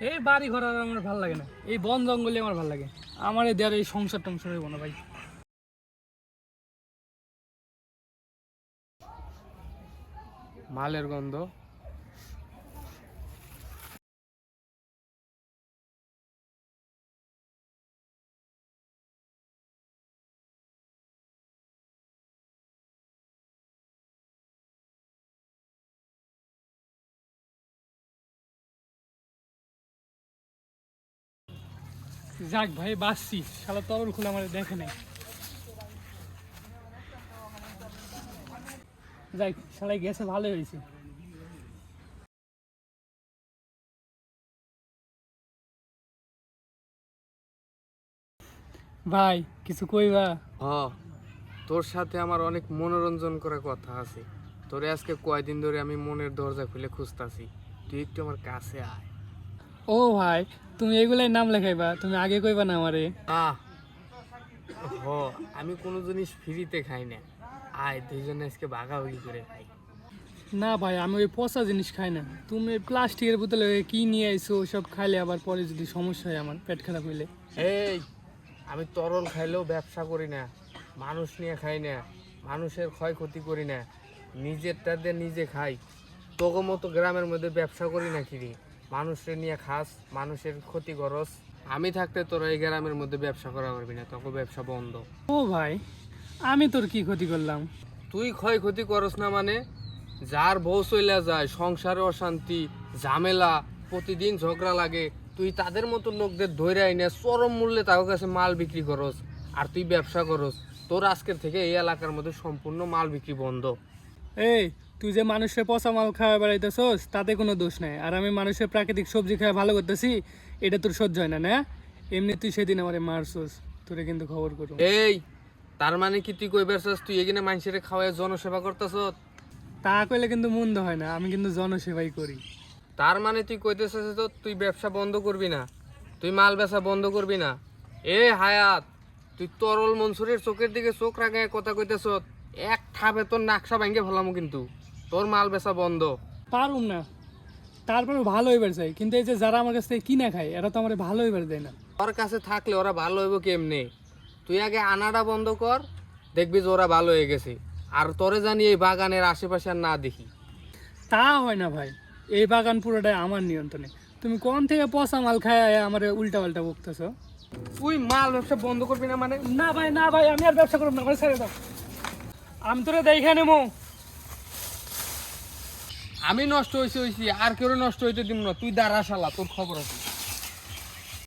এই বাড়ি ঘর আর আমার ভালো লাগে না। এই বন জঙ্গলে আমার ভালো লাগে। আমার এই দেয়ার এই সংসার টংসার হইব না ভাই। মালের গন্ধ। যাক ভাই, বাঁচছি। শালা তরল খুলে আমার দেখে নাই। যাই শালাই গেছে ভালো হয়েছে। ভাই, কিছু কইবা হ, তোর সাথে আমার অনেক মনোরঞ্জন করার কথা আছে। তোরে আজকে কয়দিন ধরে আমি মনের দরজা খুলে খুঁজতাছি। তুই একটু আমার কাছে আয়। ও ভাই তুমি এগুলাই নাম লেখাইবা তুমি আগে কইবা না আমারে। হ আমি কোনো জিনিস ফ্রিতে খাই না। আয় দুইজনে আজকে ভাগাভাগি করে খাই। না ভাই আমি ওই পচা জিনিস খাই না। তুমি প্লাস্টিকের বোতলে কি নিয়ে আইছো সব খাইলে আবার পরে যদি সমস্যা হয় আমার পেট খারাপ হইলে। এই আমি তরল খাইলেও ব্যবসা করি না। মানুষ নিয়ে খাই না। মানুষের ক্ষয়ক্ষতি করি না। নিজেরটা দিয়ে নিজে খাই। তোকে মতো গ্রামের মধ্যে ব্যবসা করি না কিরি। মানুষের নিয়ে খাস মানুষের ক্ষতি করস। আমি থাকতে তোরা এই গ্রামের মধ্যে ব্যবসা করা পারবি না তোকে ব্যবসা বন্ধ। ও ভাই আমি তোর কি ক্ষতি করলাম? তুই ক্ষয়ক্ষতি করস না মানে যার বউ চইলা যায় সংসারে অশান্তি ঝামেলা প্রতিদিন ঝগড়া লাগে তুই তাদের মতো লোকদের ধরে আইনে চরম মূল্যে তাদের কাছে মাল বিক্রি করস আর তুই ব্যবসা করস। তোর আজকের থেকে এই এলাকার মধ্যে সম্পূর্ণ মাল বিক্রি বন্ধ। এই তুই যে মানুষের পচা মাল খাওয়া বেড়াইতেছস তাতে কোনো দোষ নাই। আর আমি মানুষের প্রাকৃতিক সবজি খাওয়া ভালো করতেছি এটা তোর সহ্য হয় না না? এমনি তুই সেদিন আমারে মারছস তোরে কিন্তু খবর করো এই তার মানে কি তুই কই বেরছস? তুই এখানে মানুষের খাওয়ায় জনসেবা করতেছ তা কইলে কিন্তু মন্দ হয় না আমি কিন্তু জনসেবাই করি। তার মানে তুই কইতেছিস তো তুই ব্যবসা বন্ধ করবি না। তুই মাল বেচা বন্ধ করবি না। এ হায়াত তুই তরল মনসুরের চোখের দিকে চোখ রাখে কথা কইতেছ এক ঠাপে তোর নাকশা ভাঙ্গে ফেলামু কিন্তু। তোর মাল বেচা বন্ধ। পারুম না। তারপরে ভালো হইবার চাই। কিন্তু এই যে যারা আমার কাছ থেকে কিনা খায় এরা তো আমার ভালো হইবার দেয় না। ওর কাছে থাকলে ওরা ভালো হইব কেমনে? তুই আগে আনাটা বন্ধ কর দেখবি যে ওরা ভালো হয়ে গেছে। আর তোরে জানি এই বাগানের আশেপাশে আর না দেখি। তা হয় না ভাই। এই বাগান পুরোটাই আমার নিয়ন্ত্রণে। তুমি কোন থেকে পচা মাল খায় আমার উল্টা পাল্টা বকতেছো? তুই মাল ব্যবসা বন্ধ করবি না মানে? না ভাই না ভাই আমি আর ব্যবসা করব না। ছেড়ে দাও। আমি তোরে দেখা নেব। আমি নষ্ট হয়েছি হয়েছি। আর কেউ নষ্ট হইতে দিব না। তুই দাঁড়া শালা, তোর খবর আছে।